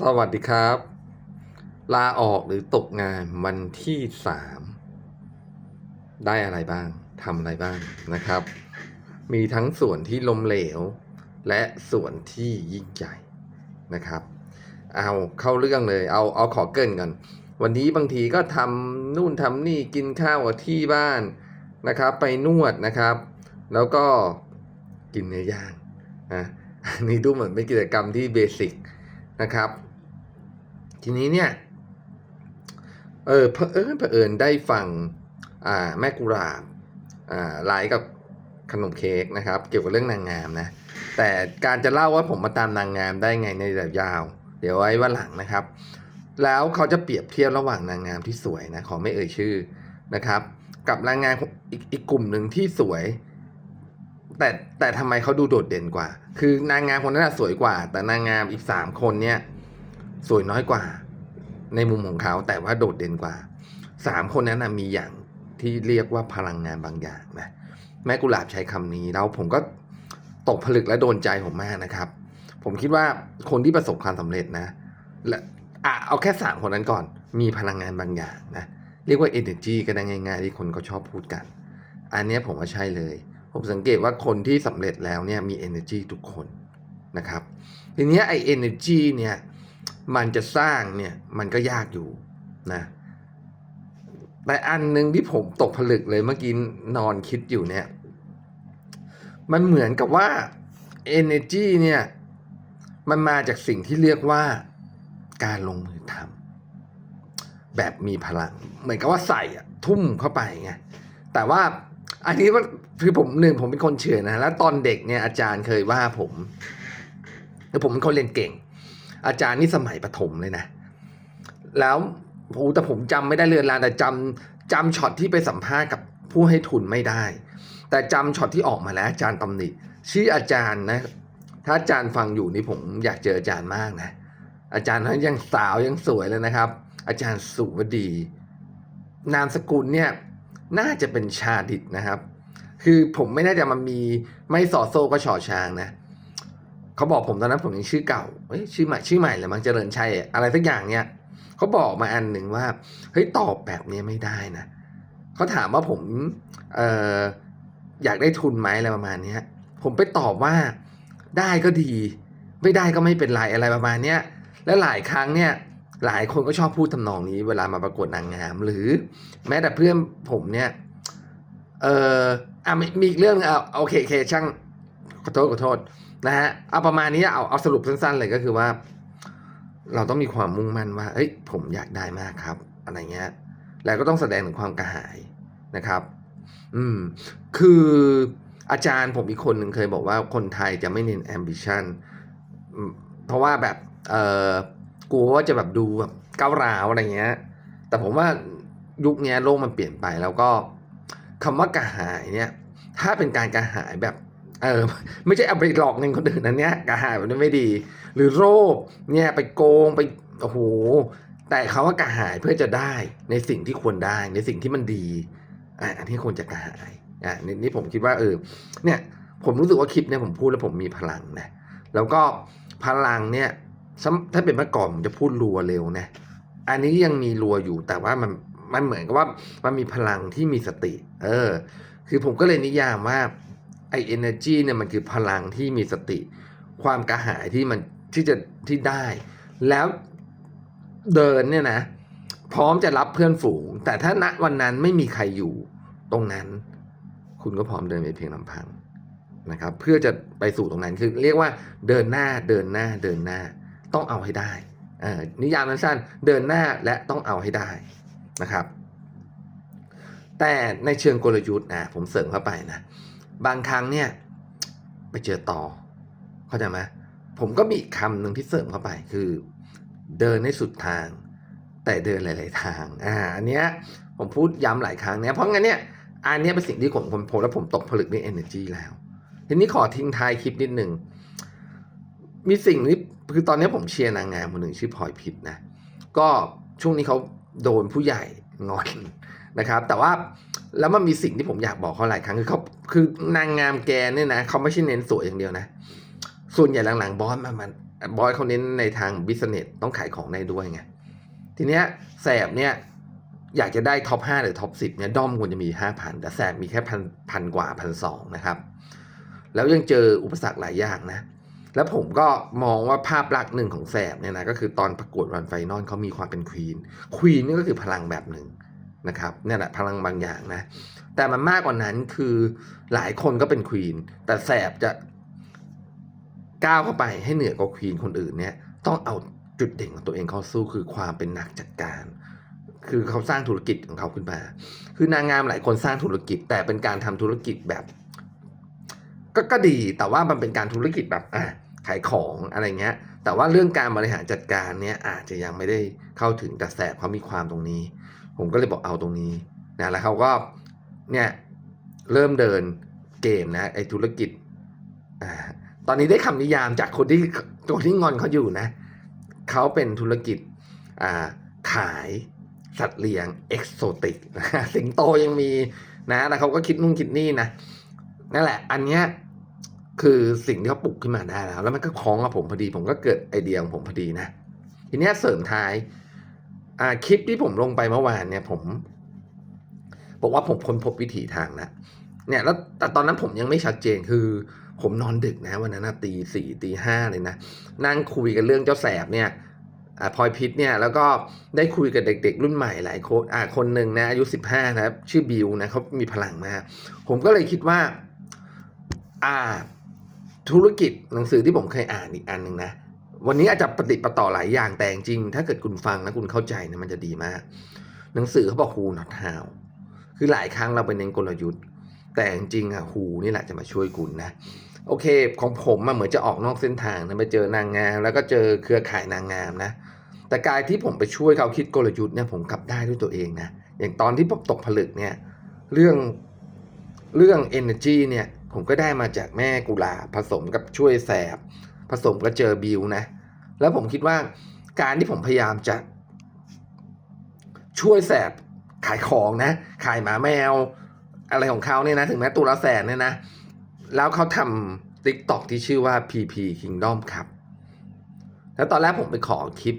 สวัสดีครับ ลาออกหรือตกงานวันที่สามได้อะไรบ้างทำอะไรบ้างนะครับ มีทั้งส่วนที่ล้มเหลว และส่วนที่ยิ่งใหญ่นะครับ เอาเข้าเรื่องเลย เอาเอาขอเกินก่อนวันนี้บางทีก็ทำนู่นทำนี่กินข้าวที่บ้านนะครับ ไปนวดนะครับ แล้วก็กินเนื้อย่างนะนนี้ดูเหมือนเป็นกิจกรรมที่เบสิกนะครับ ทีนี้เนี่ย เออเผอิญเผอิญได้ฟังอ่าแม่กุหลาบอ่าไลฟ์กับขนมเค้กนะครับ เกี่ยวกับเรื่องนางงามนะ แต่การจะเล่าว่าผมมาตามนางงามได้ไงในระยะยาว เดี๋ยวไว้ว่าหลังนะครับ แล้วเขาจะเปรียบเทียบระหว่างนางงามที่สวยนะขอไม่เอ่ยชื่อนะครับ กับนางงามอีกอีกกลุ่มหนึ่งที่สวย แต่แต่ทำไมเขาดูโดดเด่นกว่า คือนางงามคนนั้นสวยกว่า แต่นางงามอีกสามคนเนี่ยสวยน้อยกว่า ในมุมของเขาแต่ว่าโดดเด่นกว่าสามคนนั้นนะมีอย่างที่เรียกว่าพลังงานบางอย่างนะแม่กุหลาบใช้คำนี้แล้วผมก็ตกผลึกและโดนใจผมมากนะครับ ผมคิดว่าคนที่ประสบความสำเร็จนะและอะเอาแค่สามคนนั้นก่อน มีพลังงานบางอย่างนะเรียกว่า energy ก็ได้ง่ายๆที่คนก็ชอบพูดกัน อันนี้ผมว่าใช่เลย ผมสังเกตว่าคนที่สำเร็จแล้วเนี่ยมี energy ทุกคนนะครับทีนี้ไอ energy เนี่ย มันจะสร้างเนี่ยมันก็ยากอยู่นะแต่อันหนึ่งที่ผมตกผลึกเลยเมื่อกี้นอนคิดอยู่เนี่ย มันเหมือนกับว่า energy เนี่ย มันมาจากสิ่งที่เรียกว่าการลงมือทำแบบมีพลัง เหมือนกับว่าใส่อะทุ่มเข้าไปไงแต่ว่าอันนี้ว่าคือผมหนึ่งผมเป็นคนเชื่อนะแล้วตอนเด็กเนี่ยอาจารย์เคยว่าผมแล้วผมเป็นคนเรียนเก่ง อาจารย์นี่สมัยประถมเลยนะ แล้วโอ้แต่ผมจำไม่ได้เรือนรานแต่จำจำช็อตที่ไปสัมภาษณ์กับผู้ให้ทุนไม่ได้ แต่จำช็อตที่ออกมาแล้วอาจารย์ตำหนิชื่ออาจารย์นะ ถ้าอาจารย์ฟังอยู่นี่ผมอยากเจออาจารย์มากนะ อาจารย์นั้นยังสาวยังสวยเลยนะครับ อาจารย์สุวดี นามสกุลเนี่ยน่าจะเป็นชาดิตนะครับ คือผมไม่น่าจะมันมีไม่สอโซก็ชอช้างนะ เขาบอกผมตอนนั้นผมยังชื่อเก่าเอ้ยชื่อใหม่ชื่อใหม่เลยมังเจริญชัยอะไรสักอย่างเนี่ยเขาบอกมาอันหนึ่งว่าเฮ้ยตอบแบบนี้ไม่ได้นะเขาถามว่าผมเอ่ออยากได้ทุนไหมอะไรประมาณเนี้ยผมไปตอบว่าได้ก็ดี ไม่ได้ก็ไม่เป็นไรอะไรประมาณเนี้ยและหลายครั้งเนี่ยหลายคนก็ชอบพูดทำนองนี้ เวลามาประกวดนางงาม หรือแม้แต่เพื่อนผมเนี่ยเอออะมีอีกเรื่องเอาโอเคโอเคช่างขอโทษขอโทษ นะฮะเอาประมาณนี้เอาเอาสรุปสั้นๆเลยก็คือว่า เราต้องมีความมุ่งมั่นว่า เอ้ย ผมอยากได้มากครับ อะไรเงี้ย แล้วก็ต้องแสดงถึงความกระหายนะครับ อืม คืออาจารย์ผมอีกคนหนึ่งเคยบอกว่าคนไทยจะไม่เน้น ambition เพราะว่าแบบเออกลัวว่าจะแบบดูแบบก้าวร้าวอะไรเงี้ย แต่ผมว่ายุคนี้โลกมันเปลี่ยนไปแล้วก็คำว่ากระหายเนี่ย ถ้าเป็นการกระหายแบบ เออไม่ใช่เอาไปหลอกเงินคนอื่นนั้นเนี่ยกระหายแบบนี้ไม่ดี หรือโรคเนี่ยไปโกงไปโอ้โหแต่เขาว่ากระหายเพื่อจะได้ในสิ่งที่ควรได้ในสิ่งที่มันดีอะอันนี้ควรจะกระหายอะนี่นี่ผมคิดว่าเออเนี่ยผมรู้สึกว่าคลิปเนี่ยผมพูดแล้วผมมีพลังนะแล้วก็พลังเนี่ยถ้าเป็นเมื่อก่อนผมจะพูดรัวเร็วนะอันนี้ยังมีรัวอยู่แต่ว่ามันมันเหมือนกับว่ามันมีพลังที่มีสติ เออ คือผมก็เลยนิยามว่า ไอ energy เนี่ยมันคือพลังที่มีสติ ความกระหายที่มันที่จะที่ได้ แล้วเดินเนี่ยนะ พร้อมจะรับเพื่อนฝูง แต่ถ้าณวันนั้นไม่มีใครอยู่ตรงนั้น คุณก็พร้อมเดินไปเพียงลำพังนะครับ เพื่อจะไปสู่ตรงนั้นคือเรียกว่าเดินหน้าเดินหน้าเดินหน้าต้องเอาให้ได้นิยามสั้นๆเดินหน้าและต้องเอาให้ได้นะครับ แต่ในเชิงกลยุทธ์นะผมเสริมเข้าไปนะ บางครั้งเนี่ยไปเจอต่อ เข้าใจไหมผมก็มีคำหนึ่งที่เสริมเข้าไปคือ เดินให้สุดทาง แต่เดินหลาย ๆ ทางอ่าอันเนี้ยผมพูดย้ำหลายครั้งเนี่ยเพราะงั้นเนี่ยอันเนี้ยเป็นสิ่งที่ผมผมผมแล้วผมตกผลึกใน energy แล้ว ทีนี้ขอทิ้งท้ายคลิปนิดหนึ่ง มีสิ่งที่คือตอนนี้ผมเชียร์นางงามคนหนึ่งชื่อพลอยพิษนะ ก็ช่วงนี้เขาโดนผู้ใหญ่งอน นะครับ แต่ว่าแล้วมันมีสิ่งที่ผมอยากบอกเขาหลายครั้งคือเขาคือนางงามแกเนี่ยนะเขาไม่ใช่เน้นสวยอย่างเดียวนะ ส่วนใหญ่หลังๆบอสมันมันบอยเขาเน้นในทางบิสเนสต้องขายของได้ด้วยไงทีเนี้ยแสบเนี่ยอยากจะได้ท็อป5หรือท็อป10เนี่ยด้อมควรจะมี5,000แต่แสบมีแค่พันพันกว่าพันสองนะครับ แล้วยังเจออุปสรรคหลายอย่างนะ แล้วผมก็มองว่าภาพลักษณ์หนึ่งของแสบเนี่ยนะก็คือตอนประกวดวันไฟนอลเขามีความเป็นควีนควีนนี่ก็คือพลังแบบหนึ่ง นะครับนี่แหละพลังบางอย่างนะ แต่มันมากกว่านั้นคือหลายคนก็เป็นควีนแต่แสบจะก้าวเข้าไปให้เหนือกว่าควีนคนอื่นเนี่ยต้องเอาจุดเด่นของตัวเองเข้าสู้คือความเป็นนักจัดการ คือเขาสร้างธุรกิจของเขาขึ้นมา คือนางงามหลายคนสร้างธุรกิจ แต่เป็นการทำธุรกิจแบบก็ก็ดีแต่ว่ามันเป็นการธุรกิจแบบอะขายของอะไรเงี้ย แต่ว่าเรื่องการบริหารจัดการเนี่ยอาจจะยังไม่ได้เข้าถึงแต่แสบเขามีความตรงนี้ ผมก็เลยบอกเอาตรงนี้นะแล้วเขาก็เนี่ยเริ่มเดินเกมนะไอ้ธุรกิจอ่าตอนนี้ได้คำนิยามจากคนที่คนที่งอนเขาอยู่นะเขาเป็นธุรกิจอ่าขายสัตว์เลี้ยงเอกโซติกนะสิงโตยังมีนะแล้วเขาก็คิดนู่นคิดนี่นะนั่นแหละ อันเนี้ยคือสิ่งที่เขาปลุกขึ้นมาได้แล้ว แล้วมันก็คล้องกับผมพอดี ผมก็เกิดไอเดียของผมพอดีนะ ทีเนี้ยเสริมท้าย อ่าคลิปที่ผมลงไปเมื่อวานเนี่ยผมบอกว่าผมค้นพบวิถีทางแล้วเนี่ยแล้วแต่ตอนนั้นผมยังไม่ชัดเจนคือ ผมนอนดึกนะวันนั้นนะตีสี่ตีห้าเลยนะ นั่งคุยกันเรื่องเจ้าแสบเนี่ยอ่าพลอยพิษเนี่ยแล้วก็ได้คุยกับเด็ก ๆ รุ่นใหม่หลายคนอ่าคนหนึ่งนะอายุสิบห้านะครับชื่อบิวนะเขามีพลังมากผมก็เลยคิดว่า อ่า ธุรกิจหนังสือที่ผมเคยอ่านอีกอันหนึ่งนะ วันนี้อาจจะปฏิประต่อหลายอย่างแต่จริง ถ้าเกิดคุณฟังนะคุณเข้าใจนะมันจะดีมาก หนังสือเขาบอก who not how คือหลายครั้งเราไปเน้นกลยุทธ์ แต่จริงอะ who นี่แหละจะมาช่วยคุณนะ โอเค ของผมอะเหมือนจะออกนอกเส้นทางนะไปเจอนางงาม แล้วก็เจอเครือข่ายนางงามนะ แต่การที่ผมไปช่วยเขาคิดกลยุทธ์เนี่ยผมกลับได้ด้วยตัวเองนะ อย่างตอนที่ผมตกผลึกเนี่ยเรื่องเรื่อง energy เนี่ยผมก็ได้มาจากแม่กุหลาบผสมกับช่วยแสบ ผสมกับเจอบิวนะ แล้วผมคิดว่าการที่ผมพยายามจะช่วยแสบขายของนะ ขายหมาแมว อะไรของเขาเนี่ยนะ ถึงแม้ตัวละแสนเนี่ยนะ แล้วเขาทำ t ิ k t o k ที่ชื่อว่า PP Kingdom ครับ แล้วตอนแรกผมไปขอคลิป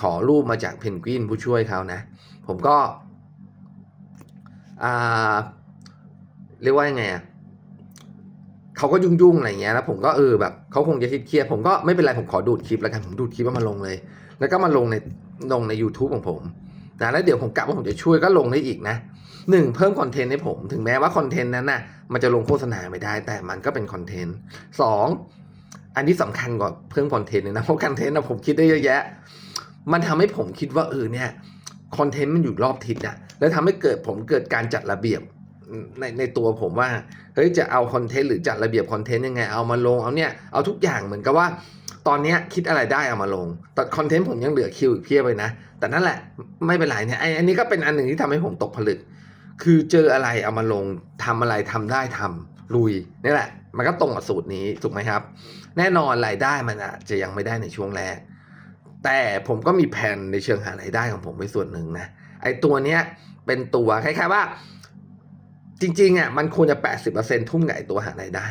ขอรูปมาจากเพนกวินผู้ช่วยเขานะ ผมก็อ่าเรียกว่ายังไงอะ เขาก็ยุ่งๆอะไรเงี้ยแล้วผมก็เออแบบเขาคงจะเครียดผมก็ไม่เป็นไรผมขอดูดคลิปแล้วกันผมดูดคลิปแล้วมาลงเลย แล้วก็มาลงในลงใน YouTube ของผมนะแล้วเดี๋ยวผมกะว่าผมจะช่วยก็ลงได้อีกนะหนึ่งเพิ่มคอนเทนต์ให้ผมถึงแม้ว่าคอนเทนต์นั้นน่ะมันจะลงโฆษณาไม่ได้ แต่มันก็เป็นคอนเทนต์สองอันที่สำคัญกว่าเพิ่มคอนเทนต์เลยนะเพราะคอนเทนต์นะผมคิดได้เยอะแยะ มันทำให้ผมคิดว่าเออเนี่ยคอนเทนต์มันอยู่รอบทิศอะแล้วทำให้เกิดผมเกิดการจัดระเบียบ ในในตัวผมว่าเฮ้ยจะเอาคอนเทนต์หรือจัดระเบียบคอนเทนต์ยังไงเอามาลงเอาเนี่ยเอาทุกอย่างเหมือนกับว่า ตอนนี้คิดอะไรได้เอามาลงแต่คอนเทนต์ผมยังเหลือคิวอีกเพียบเลยนะ แต่นั่นแหละไม่เป็นไรเนี่ยไออันนี้ก็เป็นอันหนึ่งที่ทำให้ผมตกผลึก คือเจออะไรเอามาลงทำอะไรทำได้ทำลุยนี่แหละ มันก็ตรงกับสูตรนี้ถูกไหมครับ แน่นอนรายได้มันอาจจะยังไม่ได้ในช่วงแรก แต่ผมก็มีแผนในเชิงหารายได้ของผมไว้ส่วนหนึ่งนะไอ้ตัวเนี้ยเป็นตัวคล้ายๆว่า จริงๆอะมันควรจะ 80%ทุ่มไอ้ตัวหารายได้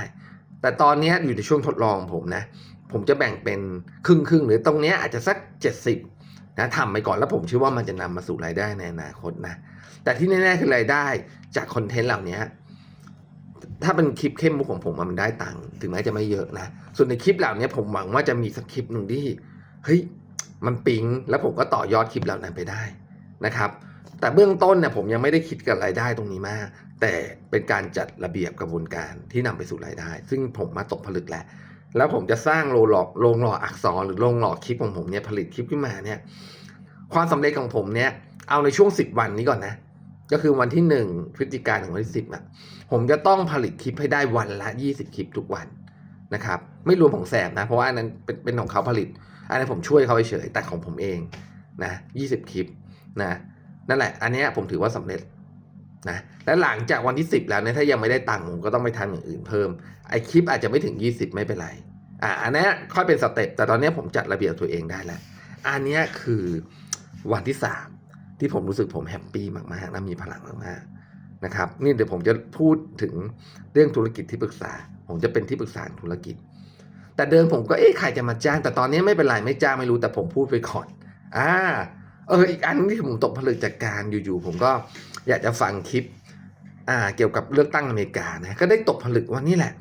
แต่ตอนนี้อยู่ในช่วงทดลองผมนะ ผมจะแบ่งเป็นครึ่งครึ่งๆหรือตรงนี้อาจจะสัก 70นะทำไปก่อนแล้วผมเชื่อว่ามันจะนำมาสู่รายได้ในอนาคตนะ แต่ที่แน่ๆคือรายได้จากคอนเทนต์เหล่านี้ถ้าเป็นคลิปเข้มมุกของผมมันได้ตังค์ถึงแม้จะไม่เยอะนะ ส่วนในคลิปเหล่านี้ผมหวังว่าจะมีสักคลิปหนึ่งที่เฮ้ยมันปิ๊งแล้วผมก็ต่อยอดคลิปเหล่านั้นไปได้นะครับ แต่เบื้องต้นเนี่ยผมยังไม่ได้คิดกับรายได้ตรงนี้มาก แต่เป็นการจัดระเบียบกระบวนการที่นำไปสู่รายได้ ซึ่งผมมาตกผลึกแล้ว แล้วผมจะสร้างโรงหล่อโรงหล่ออักษรหรือโรงหล่อคลิปของผมเนี่ยผลิตคลิปขึ้นมาเนี่ยความสำเร็จของผมเนี่ยเอาในช่วงสิบวันนี้ก่อนนะ ก็คือวันที่หนึ่งพฤศจิกายนถึงวันที่สิบอะผมจะต้องผลิตคลิปให้ได้วันละยี่สิบคลิปทุกวันนะครับไม่รวมของแสบนะ เพราะว่าอันนั้นเป็นเป็นของเขาผลิต อันนั้นผมช่วยเขาเฉยแต่ของผมเองนะยี่สิบคลิปนะ นั่นแหละ อันนี้ผมถือว่าสำเร็จนะและหลังจากวันที่สิบแล้วเนี่ยถ้ายังไม่ได้ตังค์ผมก็ต้องไปทำอย่างอื่นเพิ่มไอคลิปอาจจะไม่ถึงยี่สิบไม่เป็นไรอ่าอันนี้ค่อยเป็นสเต็ปแต่ตอนนี้ผมจัดระเบียบตัวเองได้แล้ว อันนี้คือวันที่สามที่ผมรู้สึกผมแฮปปี้มากๆและมีพลังมากๆนะครับนี่เดี๋ยวผมจะพูดถึงเรื่องธุรกิจที่ปรึกษา ผมจะเป็นที่ปรึกษาธุรกิจ แต่เดิมผมก็เอ๊ะใครจะมาจ้าง แต่ตอนนี้ไม่เป็นไรไม่จ้างไม่รู้แต่ผมพูดไปก่อนอ่า เอออีกอันที่ผมตกผลึกจากการอยู่ๆผมก็อยากจะฟังคลิปอ่าเกี่ยวกับเลือกตั้งอเมริกานะก็ได้ตกผลึกว่านี่แหละ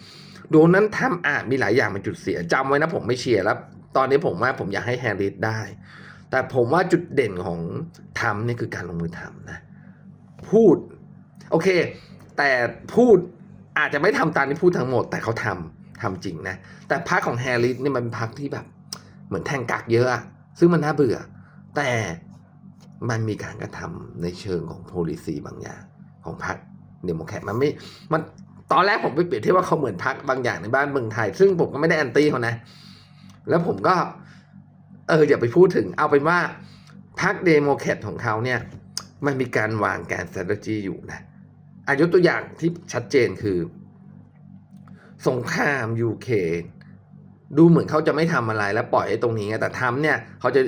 โดนัลด์ทรัมป์อะมีหลายอย่างเป็นจุดเสียจำไว้นะผมไม่เชียร์แล้ว ตอนนี้ผมว่าผมอยากให้แฮร์ริสได้ แต่ผมว่าจุดเด่นของทรัมป์นี่คือการลงมือทำนะพูด โอเค แต่พูดอาจจะไม่ทำตามที่พูดทั้งหมด แต่เขาทำทำจริงนะ แต่พรรคของแฮร์ริสนี่มันเป็นพรรคที่แบบ เหมือนแทงกักเยอะ ซึ่งมันน่าเบื่อ แต่ มันมีการกระทำในเชิงของ policy บางอย่างของพรรคเดโมแครตมันไม่มันตอนแรกผมไปเปรียบเทียบว่าเขาเหมือนพรรคบางอย่างในบ้านเมืองไทย ซึ่งผมก็ไม่ได้แอนตี้เขานะ แล้วผมก็ เอออย่าไปพูดถึง เอาเป็นว่าพรรคเดโมแครตของเขาเนี่ย มันมีการวางการ strategy อยู่นะอายุตัวอย่างที่ชัดเจนคือ สงครามยูเครนดูเหมือนเขาจะไม่ทำอะไรแล้วปล่อยไอ้ตรงนี้ไงแต่ทำเนี่ย เขาจะ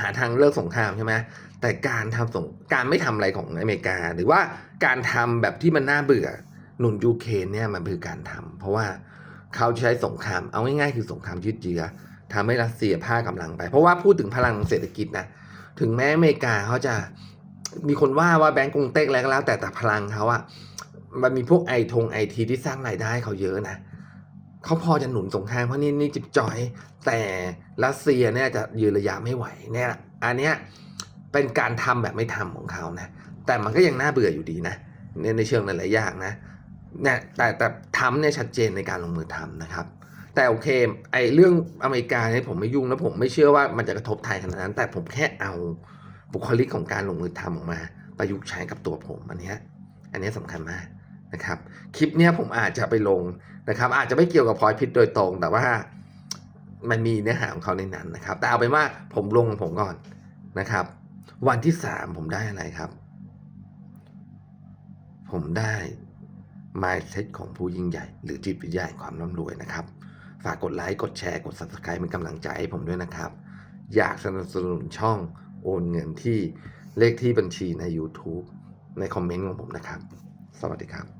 หาทางเลิกสงครามใช่ไหม แต่การทำสงการไม่ทำอะไรของอเมริกา หรือว่าการทำแบบที่มันน่าเบื่อหนุนยูเครนเนี่ยมันคือการทำเพราะว่าเขาใช้สงคราม เอาง่ายๆคือสงครามยืดเยื้อทำให้รัสเซียพลากำลังไป เพราะว่าพูดถึงพลังเศรษฐกิจนะถึงแม้อเมริกาเขาจะมีคนว่าว่าแบงก์กรุงเต็กอะไรก็แล้ว แต่แต่พลังเขาอะมันมีพวกไอทงไอทีที่สร้างรายได้เขาเยอะนะเขาพอจะหนุนสงครามเพราะนี่นี่จิบจอย แต่รัสเซียเนี่ยจะยืนระยะไม่ไหวเนี่ย อันเนี้ย เป็นการทำแบบไม่ทำของเขานะ แต่มันก็ยังน่าเบื่ออยู่ดีนะในในเชิงหลายๆอย่างนะเนี่ยแต่แต่ทำเนี่ยชัดเจนในการลงมือทำนะครับ แต่โอเคไอเรื่องอเมริกาเนี่ยผมไม่ยุ่งแล้วผมไม่เชื่อว่ามันจะกระทบไทยขนาดนั้น แต่ผมแค่เอาบุคลิกของการลงมือทำออกมา ประยุกต์ใช้กับตัวผมอันนี้อันนี้ยสำคัญมากนะครับคลิปเนี้ยผมอาจจะไปลงนะครับ อาจจะไม่เกี่ยวกับพลอยพิษโดยตรงแต่ว่ามันมีเนื้อหาของเขาในนั้นนะครับ แต่เอาเป็นว่าผมลงของผมก่อนนะครับ วันที่สามผมได้อะไรครับ ผมได้ mindset ของผู้ยิ่งใหญ่ หรือจิตวิทยาณความร่ำรวยนะครับ ฝากกดไลค์ กดแชร์ กด subscribe เป็นกำลังใจให้ผมด้วยนะครับ อยากสนับสนุนช่องโอนเงินที่เลขที่บัญชีใน YouTube ในคอมเมนต์ของผมนะครับ สวัสดีครับ